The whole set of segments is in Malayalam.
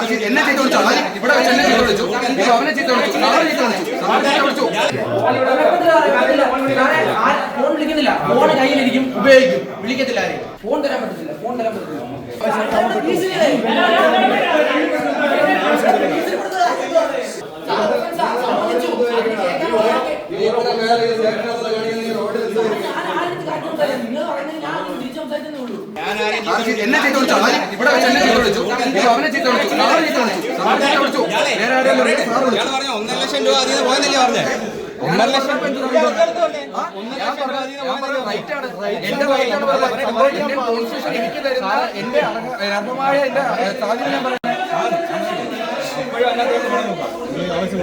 എന്നെ ചീത്ത വിളിച്ചു? ഇവിടെ വെച്ച് എന്നെ ചീത്ത വിളിച്ചു? അവനെ ചീത്ത വിളിച്ചു? അവനെ ചീത്ത വിളിച്ചു? ഫോൺ വിളിക്കുന്നില്ല ഫോൺ കയ്യിലിരിക്കും ഉപയോഗിക്കും വിളിക്കത്തില്ല ആരെയും ഫോൺ തരാൻ പറ്റത്തില്ല ഫോൺ തരാൻ പറ്റത്തില്ല എന്നെ ചീത്ത വിളിച്ചു? ഇവിടെ വെച്ച് എന്നെ ചീത്ത വിളിച്ചു? ഇപ്പൊ അവനെ ചീത്ത വിളിച്ചു? നാളെ ചീത്ത വിളിച്ചു? സാറിനെ ചീത്ത വിളിച്ചു? വേറെ ആരെയും വിളിച്ചു? സാറ് വിളിച്ചു? ഒന്നര ലക്ഷം രൂപ അതിന് പോയെന്നല്ലേ പറഞ്ഞേ. ഒന്നര ലക്ഷം. എന്റെ കോൺസ്റ്റിറ്റ്യൂഷൻ എനിക്ക് തരുന്ന എന്റെ അർഹമായ എന്റെ സാധ്യത ഞാൻ പറയുന്നത് ഒരു ആവേശമല്ല സാറിനെ ചീത്ത വിളിക്കാൻ റൈറ്റില്ല സാറിന് ഞാൻ സാറിനെ സാറിനെ ഇപ്പോഴും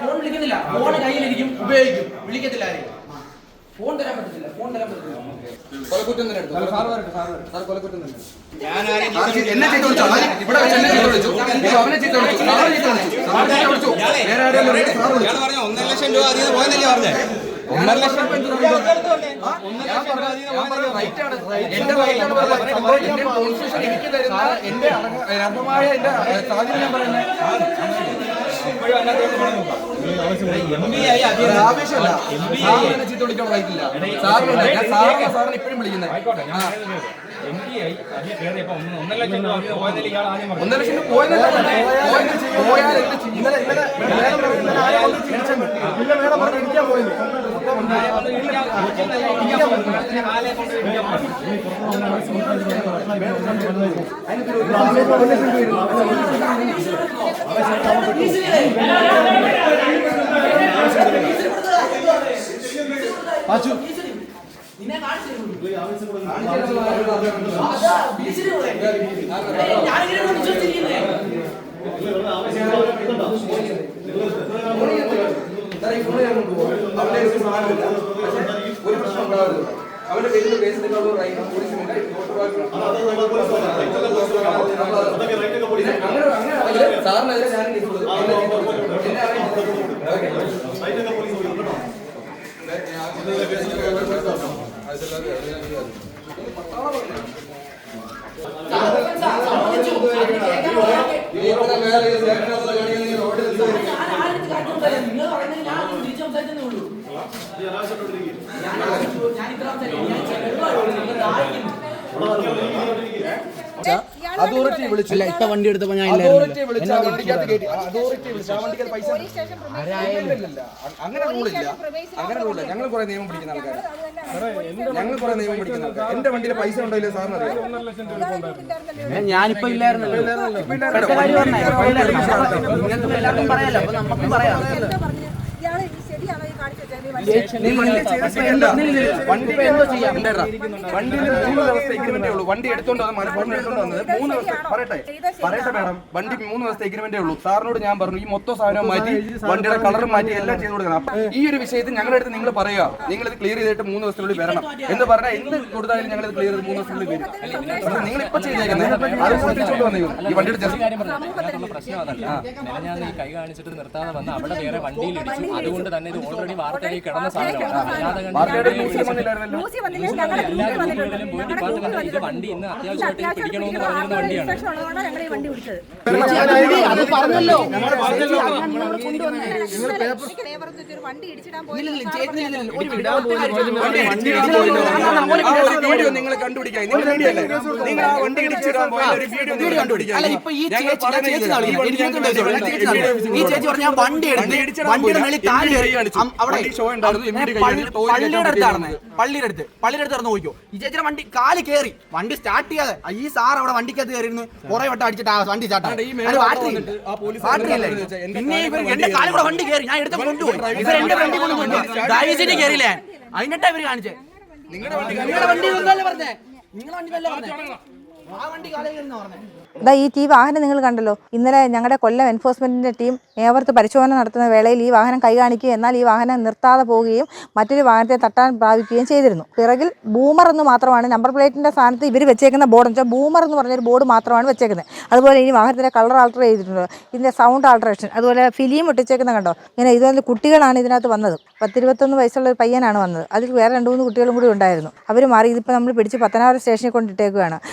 ഫോൺ വിളിക്കുന്നില്ല ഫോൺ കയ്യിലിരിക്കും ഉപയോഗിക്കും വിളിക്കത്തില്ല ആരെയും ഫോൺ തരാൻ പറ്റത്തില്ല ഫോൺ തരാൻ പറ്റത്തില്ല കൊലക്കുറ്റം തന്നെ എടുത്തു സാർ വരട്ടെ സാർ വരട്ടെ സാർ കൊലക്കുറ്റം തന്നെ ഞാനാരെയും സാർ ചീത്ത- എന്നെ ചീത്ത വിളിച്ചു ആദ്യം ഇവിടെ വെച്ച് എന്നെ ചീത്ത വിളിച്ചു ഇപ്പൊ അവനെ ചീത്ത വിളിച്ചു നാളെ ചീത്ത വിളിച്ചു സാറിനെ ചീത്ത വിളിച്ചു വേറെ ആരെയും സാർ വിളിച്ചു ഒന്നര ലക്ഷം രൂപ അധികം പോയെന്നല്ലേ പറഞ്ഞേ? ഒന്നര ലക്ഷം എന്റെ. എന്റെ കോൺസ്റ്റിറ്റ്യൂഷൻ എനിക്ക് തരുന്ന എന്റെ അർഹമായ എന്റെ സാധ്യത ഞാൻ പറയുന്നത് ചീത്ത വിളിക്കാൻ റൈറ്റില്ല സാറിന് ഞാൻ സാറിനെ സാറിനെ ഇപ്പോഴും വിളിക്കുന്നത്. ആ. ഒന്നര ലക്ഷം രൂപ പോയെന്നല്ല പറഞ്ഞത്. പോയത് പോയാൽ എന്ത് ചെയ്യും? ഇന്നലെ ഇന്നലെ നിന്നെ കാണിച്ചു ഞാനിങ്ങനെ വിശ്വസിച്ചിരിക്കുന്നേ ഒരു പ്രശ്നം ഉണ്ടാവരുത്. അവന്റെ പേരിൽ കേസിന്റെ പോലീസിനുണ്ട് അങ്ങനെ സാറിനെതിരെ ഞാൻ. എന്നെ അറിയില്ല. നിങ്ങൾ അതോറിറ്റി വിളിച്ചു അല്ല ഇപ്പൊ വണ്ടി എടുത്തപ്പോ ഞാൻ അതോറിറ്റി വിളിച്ച് വണ്ടിക്കകത്ത് കയറ്റി അതോറിറ്റി വിളിച്ച് ആ വണ്ടിക്കകത്ത് പൈസ ഇല്ലില്ല. അങ്ങനെ റൂളില്ല അങ്ങനെ റൂളില്ല ഞങ്ങൾ കുറെ നിയമം പിടിക്കുന്ന ആൾക്കാർ ഞങ്ങൾ കുറെ നിയമം പിടിക്കുന്ന ആൾക്കാർ എന്റെ വണ്ടിയിൽ പൈസ ഉണ്ടോ ഇല്ലേ സാറിന് അറിയാം ഞാനിപ്പോ ഇല്ലായിരുന്നല്ലോ ഇപ്പോഴത്തെ കാര്യം പറഞ്ഞേ, ഇപ്പൊ ഇല്ലായിരുന്നു. എല്ലാവർക്കും പറയാലോ അപ്പൊ നമുക്കും പറയാം വണ്ടി എടുത്തോണ്ട് വന്ന് മലപ്പുറം എടുത്തോണ്ട് വന്നത് മൂന്ന് ദിവസത്തെ പറയട്ടെ. പറയട്ടെ മാഡം. വണ്ടി മൂന്ന് ദിവസത്തെ എഗ്രിമെന്റേ ഉള്ളൂ. സാറിനോട് ഞാൻ പറഞ്ഞു ഈ മൊത്തം സാധനം മാറ്റി വണ്ടിയുടെ കളർ മാറ്റി എല്ലാം ചെയ്ത് കൊടുക്കണം. അപ്പൊ ഈ ഒരു വിഷയത്തിൽ ഞങ്ങളുടെ അടുത്ത് നിങ്ങൾ പറയുക. നിങ്ങൾ ഇത് ക്ലിയർ ചെയ്തിട്ട് മൂന്ന് ദിവസത്തിനുള്ളിൽ വരണം. എന്ന് പറഞ്ഞാൽ എന്ത് കൊടുത്താലും ഞങ്ങൾ ഇത് ക്ലിയർ ചെയ്ത് മൂന്ന് ദിവസത്തിനുള്ളിൽ വരും. പക്ഷേ നിങ്ങൾ ഇപ്പൊ ചെയ്തേക്കുന്നത് അത് പൊട്ടിച്ചോണ്ട് വന്നേക്കും. ഈ വണ്ടിയുടെ പ്രശ്നം അതല്ല ഞാൻ ഈ കൈ കാണിച്ചിട്ട് നിർത്താതെ വന്ന അവിടെ വേറെ വണ്ടിയിൽ ഇടിച്ചു. അതുകൊണ്ട് തന്നെ ഇത് ഓൾറെഡി കിടന്ന സാധനമാണ് ഇത് വന്നിട്ടുണ്ട്. വണ്ടി ഇന്ന് അത്യാവശ്യമായിട്ട് പിടിക്കണമെന്ന് പറയുന്ന വണ്ടിയാണ്. വണ്ടി അത് പറഞ്ഞല്ലോ. ഇടിച്ചിടാൻ നിങ്ങൾ കണ്ടുപിടിക്കാൻ നിങ്ങൾ നിങ്ങൾ ആ വണ്ടി ഇടിച്ചിടാൻ പോയ ഒരു വീഡിയോ നിങ്ങൾ കണ്ടുപിടിക്കാൻ അല്ല ഇപ്പൊ ഈ ചേച്ചി ഈ ചേച്ചി. ഈ പറഞ്ഞ വണ്ടി വണ്ടി എടുത്ത് വണ്ടിയുടെ മേളിൽ താഴെ അവിടെ പള്ളിയുടെ ഒക്കെ അടുത്താണ് പള്ളിയുടെ അടുത്ത്. പള്ളിയുടെ അടുത്ത് ഇറന്ന് നോക്കിയോ ഈ ചേച്ചിയുടെ വണ്ടി കാൽ കയറി വണ്ടി സ്റ്റാർട്ട് ചെയ്യാതെ. ഈ സാർ അവിടെ വണ്ടിക്കകത്ത് കയറിയിരുന്നു കുറെ വട്ടം അടിച്ചിട്ട് ആ വണ്ടി സ്റ്റാർട്ട് പിന്നെ ഇവർ കാലിൽ എന്റെ കാലം കൂടെ വണ്ടി കയറി ഞാൻ എടുത്ത കൊണ്ടുപോയി. ഇവർ എന്റെ വണ്ടി കൊണ്ട് കൊണ്ടുപോയി ഡ്രൈവേഴ്സിന് കയറിയില്ലേ അതിനെട്ടാ ഇവർ കാണിച്ചേ. നിങ്ങളുടെ വണ്ടി നിങ്ങളുടെ വണ്ടി പറഞ്ഞേ? നിങ്ങളുടെ വണ്ടി നല്ല പറഞ്ഞേ? ഇതാ ഈ തീ വാഹനം നിങ്ങൾ കണ്ടല്ലോ. ഇന്നലെ ഞങ്ങളുടെ കൊല്ലം എൻഫോഴ്സ്മെന്റിന്റെ ടീം ഏവർത്ത് പരിശോധന നടത്തുന്ന വേളയിൽ ഈ വാഹനം കൈ കാണിക്കുകയും എന്നാൽ ഈ വാഹനം നിർത്താതെ പോവുകയും മറ്റൊരു വാഹനത്തെ തട്ടാൻ പ്രാപിക്കുകയും ചെയ്തിരുന്നു. പിറകിൽ ബൂമർ എന്ന് മാത്രമാണ് നമ്പർ പ്ലേറ്റിന്റെ സ്ഥാനത്ത് ഇവർ വെച്ചേക്കുന്ന ബോർഡ് വെച്ചാൽ ബൂമർ എന്ന് പറഞ്ഞൊരു ബോർഡ് മാത്രമാണ് വെച്ചേക്കുന്നത്. അതുപോലെ ഈ വാഹനത്തിന്റെ കളർ ആൾട്ടർ ചെയ്തിട്ടുണ്ട്. ഇതിന്റെ സൗണ്ട് ആൾട്ടറേഷൻ അതുപോലെ ഫിലിം ഒട്ടിച്ചേക്കുന്ന കണ്ടോ? ഇങ്ങനെ ഇതുപോലെ കുട്ടികളാണ് ഇതിനകത്ത് വന്നത്. പത്തിരുപത്തൊന്ന് വയസ്സുള്ള ഒരു പയ്യനാണ് വന്നത്. അതിൽ വേറെ രണ്ട് മൂന്ന് കുട്ടികളും കൂടി ഉണ്ടായിരുന്നു. അവർ മാറി ഇതിപ്പോൾ നമ്മൾ പിടിച്ച് പത്തനാപുരം സ്റ്റേഷനിൽ കൊണ്ടിട്ടേക്കുകയാണ്